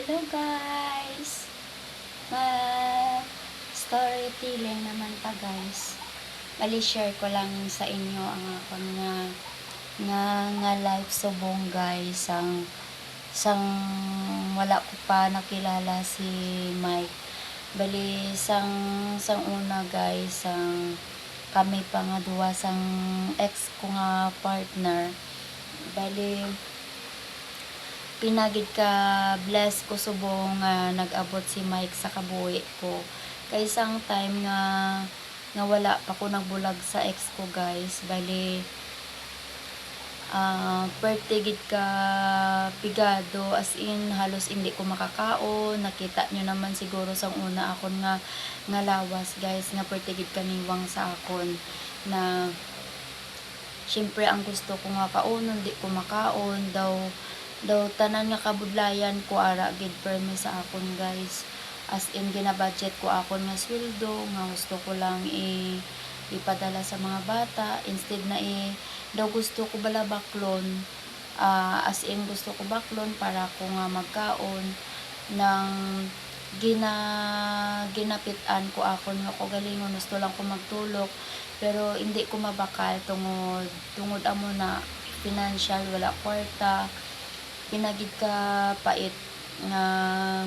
Hello guys! Ma storytelling naman ta guys. Bali share ko lang sa inyo ang akong nga nga nga life subong guys ang sang wala ko pa nakilala si Mike. Bali sang sang una guys ang kami pa nga duwa sang ex ko nga partner. Bali pinagid ka bless ko subong nga nag-abot si Mike sa kabuhi ko. Kay isang time nga nga wala pa ko nagbulag sa ex ko guys. Bali ah pertigid ka pigado as in halos hindi ko makakaon. Nakita nyo naman siguro sa una akon nga nga lawas guys nga pertigid kaniwang sa akon. Na syempre ang gusto ko nga kaunon di ko makaon. Daw daw tanan nga kabudlayan ko ara gid permi sa akon guys. As in ginabudget ko akon nga sweldo nga gusto ko lang i ipadala sa mga bata. Instead na i daw gusto ko bala baklon ah, as in gusto ko baklon para ko nga magkaon ng gina ginapitan ko akon nga ko galingon gusto lang ko magtulok pero hindi ko mabakal tungod tungod amo na financial wala kwarta pinagid ka pait nga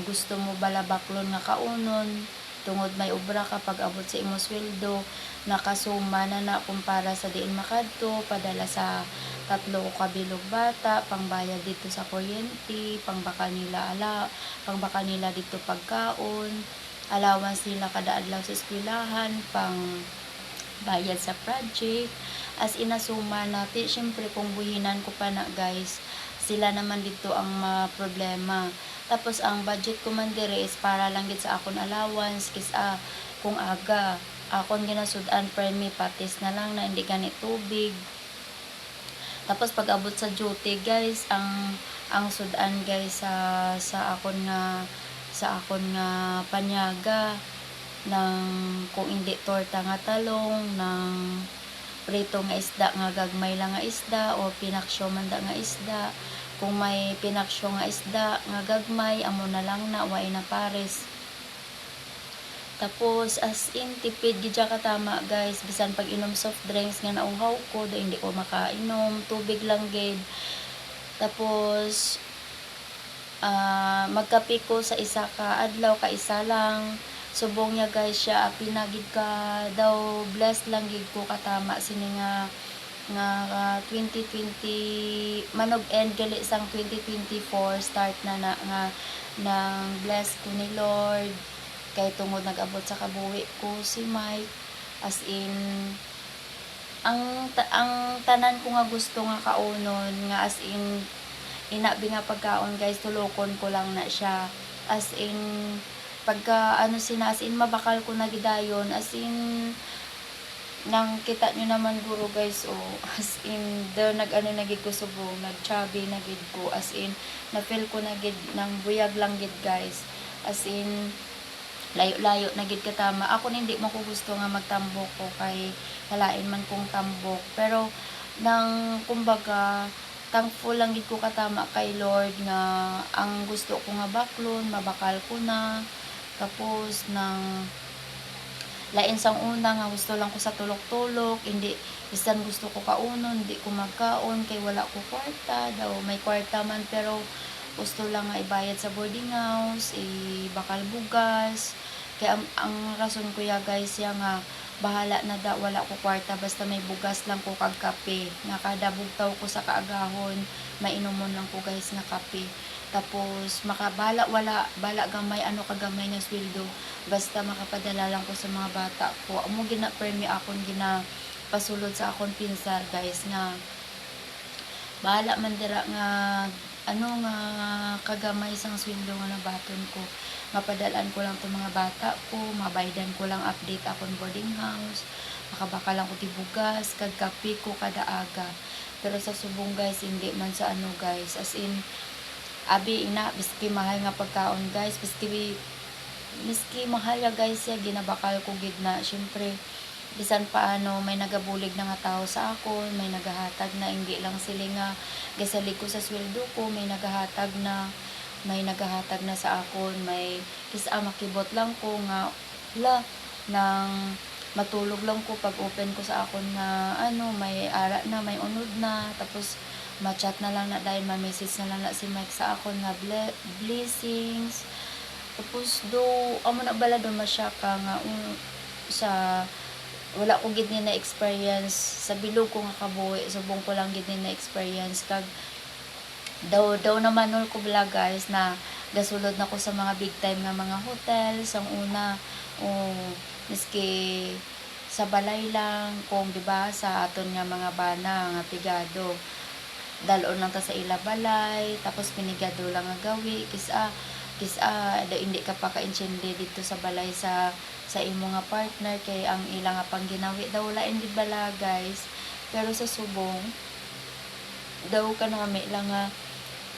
gusto mo balabaklon nga kaunon tungod may obra ka pag abot sa imo sweldo nakasuma na na kumpara sa diin makadto padala sa tatlo o kabilog bata pangbayad dito sa kuryente pangbaka nila ala pangbaka nila dito pagkaon allowance nila kada adlaw sa eskwelahan pang bayad sa project. As inasuma natin syempre kung buhinan ko pa na guys sila naman dito ang ma problema. Tapos ang budget ko man dire is para lang gid sa akon allowance kis ah, kung aga akon ginasudan premi patis na lang na hindi gani tubig. Tapos pag abot sa duty guys, ang ang sudan guys sa sa akon nga sa akon nga panyaga ng kung hindi torta nga talong ng prito nga isda nga gagmay lang nga isda o pinaksyo man da nga isda. Kung may pinaksyo nga isda nga gagmay amo na lang na way na pares. Tapos as in tipid gid ka tama guys. Bisan pag inom soft drinks nga nauhaw ko do hindi ko makainom. Tubig lang gid. Tapos ah magkape ko sa isa ka adlaw ka isa lang subong niya guys siya. Pinagid ka daw blessed lang gid ko katama sini nga nga ah, 2020 manog end gali sang 2024 start na na nga ng bless ko ni Lord. Kay tungod nag-abot sa kabuhi ko si Mike. As in ang ta- ang tanan ko nga gusto nga kaunon nga as in inabi nga pagkaon guys tulokon ko lang na siya. As in pagka ano sina as in mabakal ko na gidayon as in nang kita nyo naman guro guys oh as in there nag ano na gid ko subong nag chubby na gid ko as in na feel ko na gid nang buyag lang gid guys. As in layo-layo na gid katama. Ako hindi mo ko gusto nga magtambok ko kay halain man kong tambok. Pero nang kumbaga thankful lang gid ko katama kay Lord nga ang gusto ko nga baklon mabakal ko na tapos nang lain sang una nga gusto lang ko sa tulok-tulok hindi bisan gusto ko kaunon hindi ko magkaon kay wala ko kwarta daw may kwarta man pero gusto lang nga ibayad sa boarding house ibakal bugas kaya ang, ang rason ko ya guys ya nga bahala na da wala ko kwarta basta may bugas lang ko kag kape. Nga kada bugtaw ko sa kaagahon mainumon lang ko guys nga kape. Tapos makabala wala bala gamay ano kagamay nga sweldo. Basta makapadala lang ko sa mga bata ko. Amo gina permi akon gina pasulod sa akon pinsar guys nga bahala man dira nga ano nga kagamay sang sweldo nga nabaton ko? Mapadalaan ko lang to mga bata ko mabaydan ko lang update akon boarding house makabaka lang ko tibugas kag kape ko kada aga. Pero sa subong guys hindi man sa ano guys. As in abi ina biski mahal nga pagkaon guys. Biski miski mahal ya guys ya ginabakal ko gid na. Syempre bisan paano may nagabulig na nga tao sa akon may nagahatag na hindi lang sila nga gasalig ko sa sweldo ko may nagahatag na may nagahatag na sa akon may kisa makibot lang ko nga la nang matulog lang ko pag open ko sa akon nga ano may ara na may unod na tapos ma-chat na lang na dahil ma-message na lang na si Mike sa akon nga ble- blessings. Tapos do amo na bala do masya ka nga um, sa wala ko gid na experience sa bilog ko nga kabuhi subong ko lang gid na experience kag daw daw naman nul ko bala guys na gasulod na ko sa mga big time nga mga hotel. Ang una o miski sa balay lang kung di ba sa aton nga mga bana nga pigado. Dalon lang ta sa ila balay tapos pinigado lang nga gawi kisa kisa da hindi ka pa ka-intindi dito sa balay sa sa imo nga partner kay ang ila nga pang ginawi daw lain gid bala guys. Pero sa subong daw ka na may lang nga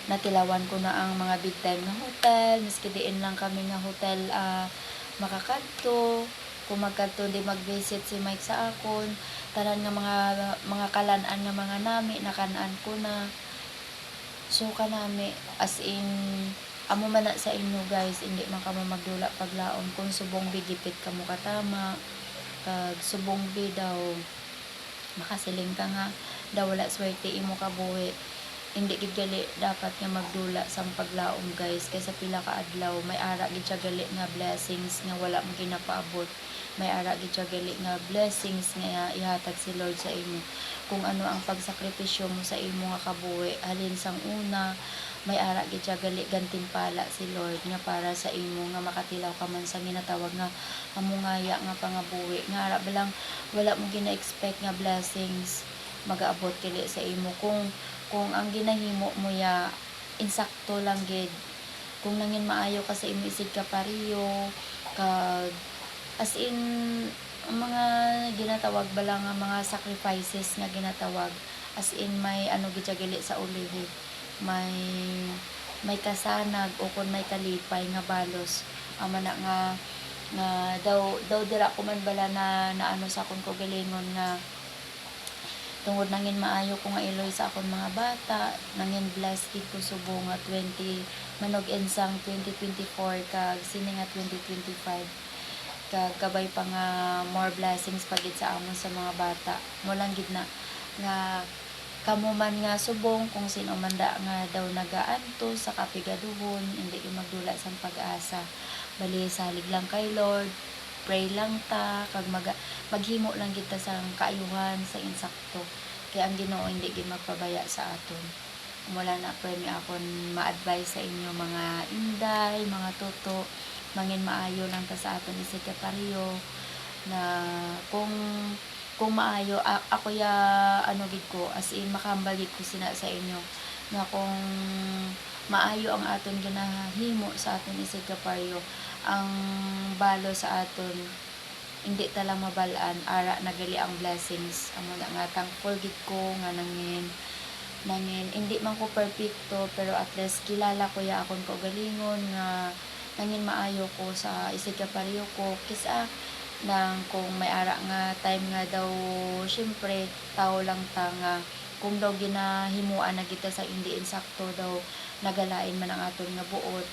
natilawan ko na ang mga big time nga hotel. Miski diin lang kami nga hotel ah, makakadto. Kung magkadto di mag-visit si Mike sa akon. Tanan nga mga mga kalan-an nga mga nami nakanaan ko na. So kanami as in amo man sa inyo guys. Hindi man kamo magdula paglaom kung subong bigipit kamo katama. Kag subong bi daw makasiling ka nga. Daw wala swerte imo kabuhi hindi gid gali dapat nga magdula sang paglaom guys. Kaysa pila ka adlaw may ara gid siya gali nga blessings nga wala mo ginapaabot. May ara gid siya gali nga blessings nga ihatag si Lord sa imo. Kung ano ang pagsakripisyo mo sa imo nga kabuhi halin sang una may ara gid siya gali gantimpala si Lord nga para sa imo nga makatilaw ka man sa ginatawag nga amungaya nga pangabuhi. Nga ara balang wala mo gina-expect nga blessings magaabot kili sa imo. Kung kung ang ginahimo mo ya insakto lang gid. Kung nangin maayo ka sa imo isid ka pariyo kag as in mga ginatawag bala nga mga sacrifices nga ginatawag. As in may ano gid sa ulihi may may kasanag o kung may kalipay nga balos ama na nga nga daw daw dira ko man bala na naano sa akong kagalingon nga tungod nangin maayo ko nga iloy sa akong mga bata nangin blessed gid ko subo nga 20 manog ensang 2024 kag sini nga 2025 kag kabay pa nga more blessings pa gid sa amon sa mga bata. Mo lang gid na nga kamo man nga subong kung sino man da nga daw nagaanto sa kapigaduhon hindi yung magdula sa pag-asa. Bali salig lang kay Lord pray lang ta kag mag maghimo lang kita sa kaayuhan sa insakto. Kaya ang Ginoo hindi gid magpabaya sa aton. Wala na premi akon ma-advise sa inyo mga inday mga toto mangin maayo lang ta sa aton isig pariyo na kung kung maayo a- ako ya ano gid ko as in makambal gid ko sina sa inyo. Na kung maayo ang aton ginahimo sa aton isig pariyo ang balo sa aton hindi talang mabalaan ara nagali ang blessings. Amo na nga thankful gid ko nga nangin nangin hindi man ko perfecto pero at least kilala ko ya akon kaugalingon nga nangin maayo ko sa isig pariyo ko. Kisa nang kung may ara nga time nga daw syempre tao lang ta nga. Kung daw ginahimuan na kita sa hindi insakto daw nagalain man ang aton nga buot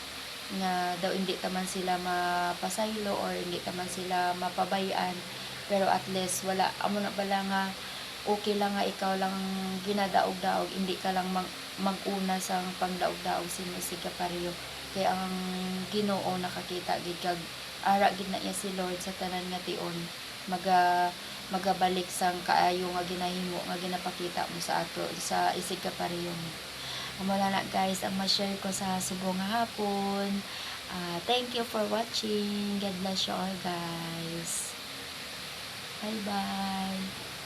nga daw hindi taman sila mapasaylo or hindi taman sila mapabayaan. Pero at least wala amo na bala nga okay lang nga ikaw lang ginadaog-daog hindi ka lang mag, maguna sa pangdaog-daog sinisig ka pareho kaya ang Ginoo nakakita gid kag ara gid na iya si Lord sa tanan nga tion maga magabalik sang kaayo nga ginahimo nga ginapakita mo sa ato sa isig ka pareho mo Amo na guys ang ma-share ko sa subong nga hapon. Ah, thank you for watching. God bless you all guys. Bye bye.